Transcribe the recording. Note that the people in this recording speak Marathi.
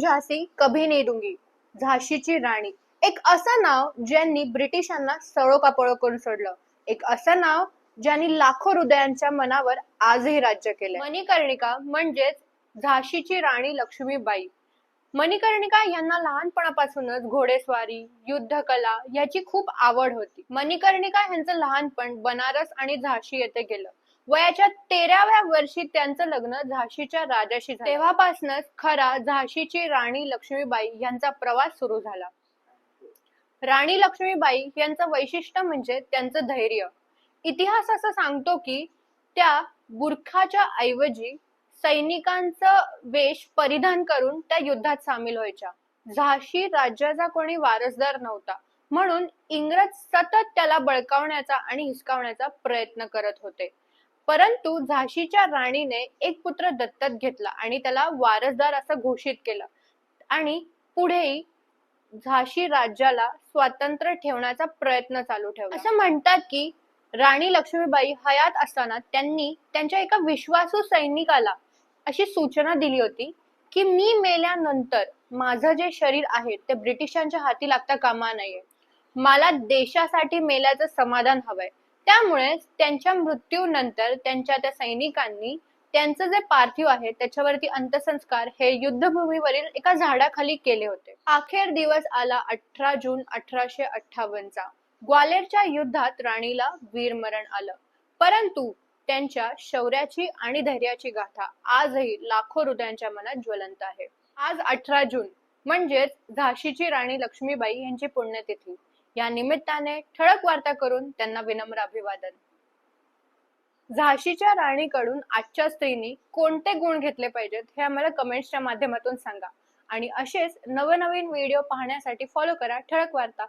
झाशी कभी नहीं दूंगी. झाशीची राणी. एक असं नाव ज्यांनी ब्रिटिशांना सळोकापळो करून सोडलं. एक असं नाव ज्यांनी लाखो हृदयांच्या मनावर आजही राज्य केले मणिकर्णिका म्हणजेच झाशीची राणी लक्ष्मीबाई. मणिकर्णिका यांना लहानपणापासूनच घोडेस्वारी युद्धकला याची खूप आवड होती. मणिकर्णिका यांचं लहानपण बनारस आणि झाशी येथे गेलं. वयाच्या तेराव्या वर्षी त्यांचं लग्न झाशीच्या राजाशी झालं. तेव्हापासूनच खरा झाशीची राणी लक्ष्मीबाई यांचा प्रवास सुरू झाला. राणी लक्ष्मीबाई यांचं वैशिष्ट्य म्हणजे त्यांचं धैर्य. इतिहास असं सांगतो की त्या बुरखाच्या ऐवजी सैनिकांचं वेश परिधान करून त्या युद्धात सामील व्हायच्या. झाशी राज्याचा कोणी वारसदार नव्हता. म्हणून इंग्रज सतत त्याला बळकावण्याचा आणि हिसकावण्याचा प्रयत्न करत होते. परंतु झाशीच्या राणीने एक पुत्र दत्तक घेतला आणि त्याला वारसदार असं घोषित केलं. आणि पुढेही झाशी राज्याला स्वातंत्र्य ठेवण्याचा प्रयत्न चालू ठेवला. असं म्हणतात की राणी लक्ष्मीबाई हयात असताना त्यांनी त्यांच्या एका विश्वासू सैनिकाला अशी सूचना दिली होती की मी मेल्यानंतर माझं जे शरीर आहे ते ब्रिटिशांच्या हाती लागता कामा नये. मला देशासाठी मेल्याचं समाधान हवंय. त्यामुळे त्यांच्या मृत्यूनंतर त्यांच्या त्या सैनिकांनी त्यांचं जे पार्थिव आहे त्याच्यावरती अंत्यसंस्कार हे युद्धभूमीवरील एका झाडाखाली केले होते. अखेर दिवस आला अठरा जून अठराशे अठ्ठावन्नचा. ग्वालेरच्या युद्धात राणीला वीरमरण आलं. परंतु त्यांच्या शौर्याची आणि धैर्याची गाथा आजही लाखो हृदयांच्या मनात ज्वलंत आहे. आज अठरा जून म्हणजेच झाशीची राणी लक्ष्मीबाई यांची पुण्यतिथी. या निमित्ताने ठळक वार्ता करून त्यांना विनम्र अभिवादन. झाशीच्या राणीकडून आजच्या स्त्रीनी कोणते गुण घेतले पाहिजेत हे आम्हाला कमेंट्सच्या माध्यमातून सांगा. आणि असेच नवनवीन व्हिडिओ पाहण्यासाठी फॉलो करा. ठळक वार्ता.